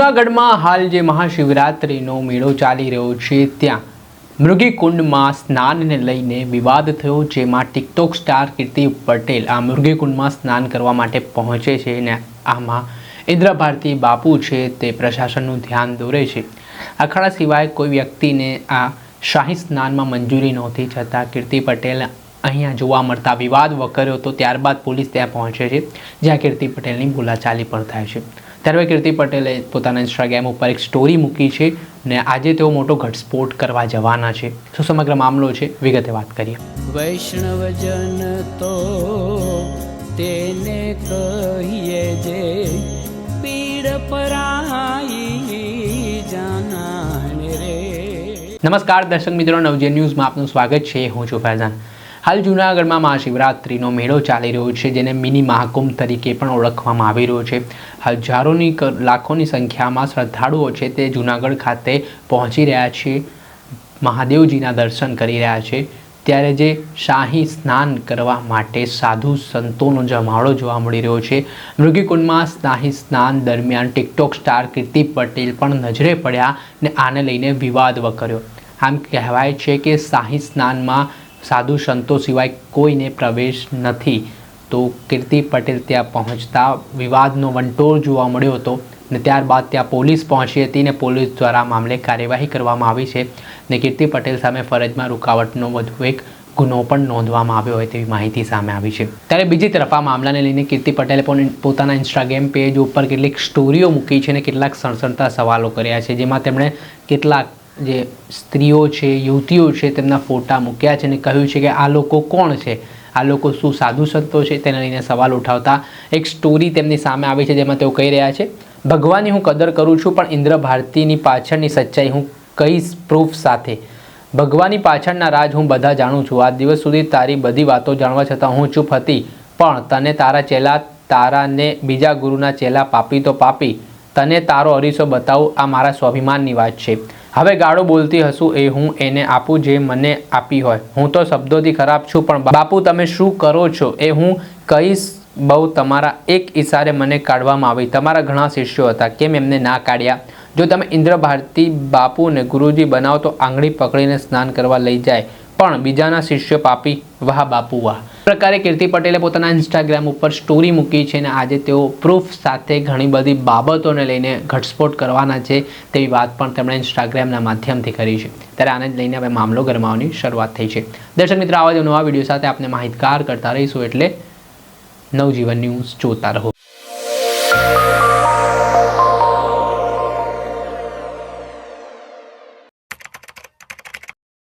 જૂનાગઢમાં હાલ જે મહાશિવરાત્રિનો મેળો ચાલી રહ્યો છે, ત્યાં મૃગીકુંડમાં સ્નાનને લઈને વિવાદ થયો, જેમાં ટિકટોક સ્ટાર કીર્તિ પટેલ આ મૃગીકુંડમાં સ્નાન કરવા માટે પહોંચે છે અને આમાં ઇન્દ્ર ભારતી બાપુ છે તે પ્રશાસનનું ધ્યાન દોરે છે. અખાડા સિવાય કોઈ વ્યક્તિને આ શાહી સ્નાનમાં મંજૂરી નહોતી, છતાં કીર્તિ પટેલ અહીંયા જોવા મળતા વિવાદ વકર્યો તો ત્યારબાદ પોલીસ ત્યાં પહોંચે છે, જ્યાં કીર્તિ પટેલની બોલાચાલી પણ થાય છે. ત્યારે કીર્તિ પટેલે પોતાના ઇન્સ્ટાગ્રામ ઉપર એક સ્ટોરી મૂકી છે ને આજે તેઓ મોટો ઘટસ્ફોટ કરવા જવાના છે. શું સમગ્ર મામલો છે? વિગતે વાત કરીએ. વૈષ્ણવજન તો તેને કહીએ જે પીડ પરાઈ જાના નમસ્કાર દર્શક મિત્રો. નવજે ન્યૂઝમાં આપનું સ્વાગત છે. હું છું ફૈઝાન. હાલ જૂનાગઢમાં મહાશિવરાત્રિનો મેળો ચાલી રહ્યો છે, જેને મિની મહાકુંભ તરીકે પણ ઓળખવામાં આવી રહ્યો છે. હજારોની લાખોની સંખ્યામાં શ્રદ્ધાળુઓ છે તે જૂનાગઢ ખાતે પહોંચી રહ્યા છે. મહાદેવજીના દર્શન કરી રહ્યા છે. ત્યારે જે શાહી સ્નાન કરવા માટે સાધુ સંતોનો જમાવડો જોવા મળી રહ્યો છે. મૃગીકુંડમાં શાહી સ્નાન દરમિયાન ટિકટોક સ્ટાર કીર્તિ પટેલ પણ નજરે પડ્યા ને આને લઈને વિવાદ વકર્યો. આમ કહેવાય છે કે શાહી સ્નાનમાં સાધુ સંતો સિવાય કોઈને પ્રવેશ નથી. તો કીર્તિ પટેલ ત્યાં પહોંચતા વિવાદનો વંટોળ જોવા મળ્યો હતો ને ત્યારબાદ ત્યાં પોલીસ પહોંચી હતી ને પોલીસ દ્વારા મામલે કાર્યવાહી કરવામાં આવી છે ને કીર્તિ પટેલ સામે ફરજમાં રૂકાવટનો વધુ એક ગુનો પણ નોંધવામાં આવ્યો હોય તેવી માહિતી સામે આવી છે. ત્યારે બીજી તરફ આ મામલાને લઈને કીર્તિ પટેલે પણ પોતાના ઇન્સ્ટાગ્રામ પેજ ઉપર કેટલીક સ્ટોરીઓ મૂકી છે અને કેટલાક સણસણતા સવાલો કર્યા છે, જેમાં તેમણે કેટલાક જે સ્ત્રીઓ છે, યુવતીઓ છે, તેમના ફોટા મૂક્યા છે અને કહ્યું છે કે આ લોકો કોણ છે? આ લોકો શું સાધુ સંતો છે? તેને લઈને સવાલ ઉઠાવતા એક સ્ટોરી તેમની સામે આવી છે જેમાં તેઓ કહી રહ્યા છે, ભગવાનની હું કદર કરું છું, પણ ઇન્દ્ર ભારતીની પાછળની સચ્ચાઈ હું કહીશ પ્રૂફ સાથે? ભગવાનની પાછળના રાજ હું બધા જાણું છું. આ દિવસ સુધી તારી બધી વાતો જાણવા છતાં હું ચૂપ હતી. પણ તને તારા ચેલા, તારાને બીજા ગુરુના ચેલા પાપી તો પાપી. તને તારો અરીસો બતાવું, આ મારા સ્વાભિમાનની વાત છે. હવે ગાળો બોલતી હશું એ હું એને આપું જે મને આપી હોય. હું તો શબ્દોથી ખરાબ છું, પણ બાપુ તમે શું કરો છો એ હું કહીશ બહુ તમારા એક ઈશારે મને કાઢવામાં આવી. તમારા ઘણા શિષ્યો હતા, કેમ એમને ના કાઢ્યા? જો તમે ઇન્દ્ર ભારતી બાપુને ગુરુજી બનાવો તો આંગળી પકડીને સ્નાન કરવા લઈ જાય. પણ બીજાના શિષ્ય પાપી વાહ બાપુ વાહ પ્રકારે કીર્તિ પટેલે પોતાના ઇન્સ્ટાગ્રામ ઉપર સ્ટોરી મૂકી છે અને આજે તેઓ પ્રૂફ સાથે ઘણી બધી બાબતોને લઈને ઘટસ્ફોટ કરવાના છે તેવી વાત પણ તેમણે ઇન્સ્ટાગ્રામના માધ્યમથી કરી છે. ત્યારે આને જ લઈને હવે મામલો ગરમાવાની શરૂઆત થઈ છે. દર્શક મિત્રો, આવા જ નવા વીડિયો સાથે આપને માહિતગાર કરતા રહીશું એટલે નવજીવન ન્યૂઝ જોતા રહો.